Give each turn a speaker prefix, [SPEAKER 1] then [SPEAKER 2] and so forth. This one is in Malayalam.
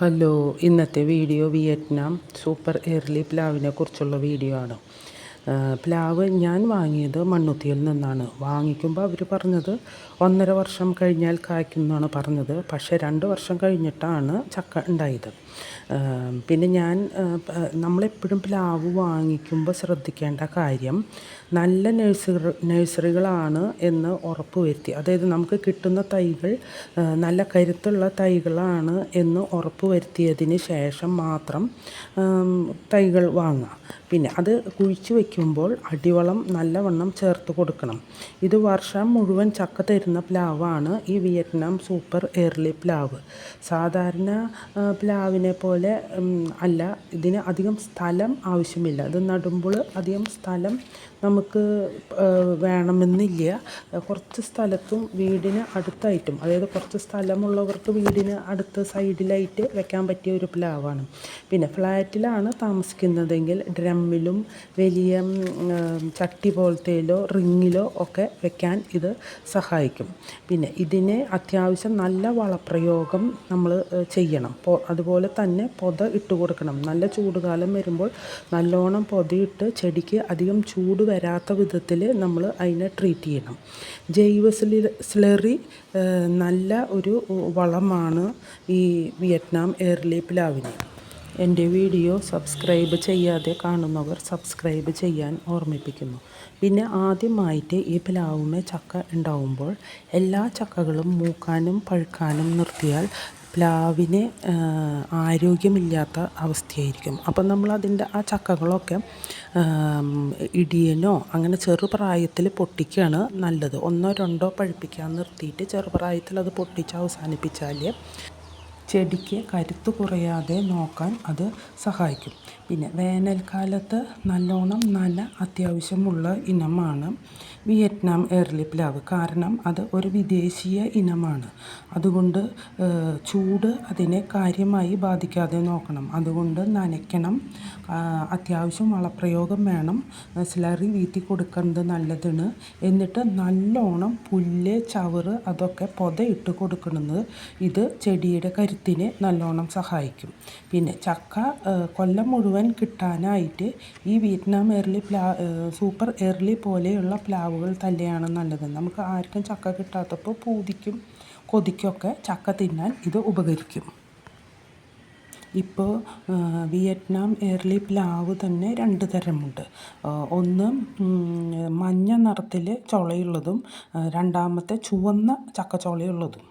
[SPEAKER 1] ഹലോ ഇന്നത്തെ വീഡിയോ വിയറ്റ്നാം സൂപ്പർ എയർലി പ്ലാവിനെ കുറിച്ചുള്ള വീഡിയോ ആണ്. പ്ലാവ് ഞാൻ വാങ്ങിയത് മണ്ണുത്തിയിൽ നിന്നാണ്. വാങ്ങിക്കുമ്പോൾ അവർ പറഞ്ഞത് ഒന്നര വർഷം കഴിഞ്ഞാൽ കായ്ക്കും എന്നാണ് പറഞ്ഞത്. പക്ഷേ രണ്ട് വർഷം കഴിഞ്ഞിട്ടാണ് ചക്ക ഉണ്ടായത്. പിന്നെ ഞാൻ നമ്മളെപ്പോഴും പ്ലാവ് വാങ്ങിക്കുമ്പോൾ ശ്രദ്ധിക്കേണ്ട കാര്യം നല്ല നഴ്സറി നഴ്സറികളാണ് എന്ന് ഉറപ്പ് വരുത്തി. അതായത് നമുക്ക് കിട്ടുന്ന തൈകൾ നല്ല കരുത്തുള്ള തൈകളാണ് എന്ന് ഉറപ്പ് വരുത്തിയതിന് ശേഷം മാത്രം തൈകൾ വാങ്ങുക. പിന്നെ അത് കുഴിച്ച് വയ്ക്കുമ്പോൾ അടിവളം നല്ലവണ്ണം ചേർത്ത് കൊടുക്കണം. ഇത് വർഷം മുഴുവൻ ചക്ക തരുന്ന പ്ലാവാണ് ഈ വിയറ്റ്നാം സൂപ്പർ എയർലി പ്ലാവ്. സാധാരണ പ്ലാവിനെ പോലെ അല്ല ഇതിന് അധികം സ്ഥലം ആവശ്യമില്ല. ഇത് നടുമ്പോൾ അധികം സ്ഥലം നമുക്ക് വേണമെന്നില്ല. കുറച്ച് സ്ഥലത്തും വീടിന് അടുത്തായിട്ടും അതായത് കുറച്ച് സ്ഥലമുള്ളവർക്ക് വീടിന് അടുത്ത് സൈഡിലായിട്ട് വെക്കാൻ പറ്റിയ ഒരു പ്ലാവാണ്. പിന്നെ ഫ്ലാറ്റിലാണ് താമസിക്കുന്നതെങ്കിൽ ഡ്രമ്മിലും വലിയ ചട്ടി പോലത്തേലോ റിങ്ങിലോ ഒക്കെ വെക്കാൻ ഇത് സഹായിക്കും. പിന്നെ ഇതിന് അത്യാവശ്യം നല്ല വളപ്രയോഗം നമ്മൾ ചെയ്യണം. അതുപോലെ തന്നെ പൊത ഇട്ട് കൊടുക്കണം. നല്ല ചൂടുകാലം വരുമ്പോൾ നല്ലോണം പൊതയിട്ട് ചെടിക്ക് അധികം ചൂട് വരാത്ത വിധത്തിൽ നമ്മൾ അതിനെ ട്രീറ്റ് ചെയ്യണം. ജൈവ സ്ലി- സ്ലറി നല്ല ഒരു വളമാണ് ഈ വിയറ്റ്നാം എയർലി പ്ലാവിന്. എന്റെ വീഡിയോ സബ്സ്ക്രൈബ് ചെയ്യാതെ കാണുന്നവർ സബ്സ്ക്രൈബ് ചെയ്യാൻ ഓർമ്മിപ്പിക്കുന്നു. പിന്നെ ആദ്യമായിട്ട് ഈ പ്ലാവുമേ ചക്ക ഉണ്ടാവുമ്പോൾ എല്ലാ ചക്കകളും മൂക്കാനും പഴുക്കാനും നിർത്തിയാൽ പ്ലാവിന് ആരോഗ്യമില്ലാത്ത അവസ്ഥയായിരിക്കും. അപ്പം നമ്മൾ അതിന്റെ ആ ചക്കകളൊക്കെ ഇടിയനോ അങ്ങനെ ചെറുപ്രായത്തിൽ പൊട്ടിക്കുകയാണ് നല്ലത്. ഒന്നോ രണ്ടോ പഴുപ്പിക്കാൻ നിർത്തിയിട്ട് ചെറുപ്രായത്തിൽ അത് പൊട്ടിച്ച് അവസാനിപ്പിച്ചാൽ ചെടിക്ക് കരുത്ത് കുറയാതെ നോക്കാൻ അത് സഹായിക്കും. പിന്നെ വേനൽക്കാലത്ത് നല്ലോണം നല്ല അത്യാവശ്യമുള്ള ഇനമാണ് വിയറ്റ്നാം എയർലി പ്ലാവ്. കാരണം അത് ഒരു വിദേശീയ ഇനമാണ്. അതുകൊണ്ട് ചൂട് അതിനെ കാര്യമായി ബാധിക്കാതെ നോക്കണം. അതുകൊണ്ട് നനയ്ക്കണം. അത്യാവശ്യം വളപ്രയോഗം വേണം. സ്ലറി വീത്തി കൊടുക്കുന്നത് നല്ലതാണ് എന്നിട്ട് നല്ലോണം പുല്ല് ചവറ് അതൊക്കെ പൊതയിട്ട് കൊടുക്കുന്നത് ഇത് ചെടിയുടെ കരുത്തിനെ നല്ലോണം സഹായിക്കും. പിന്നെ ചക്ക കൊല്ലം മുഴുവൻ കിട്ടാനായിട്ട് ഈ വിയറ്റ്നാം എർലി പ്ലാ സൂപ്പർ എർലി പോലെയുള്ള പ്ലാവുകൾ തന്നെയാണ് നല്ലത്. നമുക്ക് ആർക്കും ചക്ക കിട്ടാത്തപ്പോൾ പൂതിക്കും കൊതിക്കൊക്കെ ചക്ക തിന്നാൻ ഇത് ഉപകരിക്കും. ഇപ്പോൾ വിയറ്റ്നാം എർലി പ്ലാവ് തന്നെ രണ്ട് തരമുണ്ട്. ഒന്ന് മഞ്ഞ നിറത്തിൽ ചുളയുള്ളതും രണ്ടാമത്തെ ചുവന്ന ചക്കച്ചുളയുള്ളതും.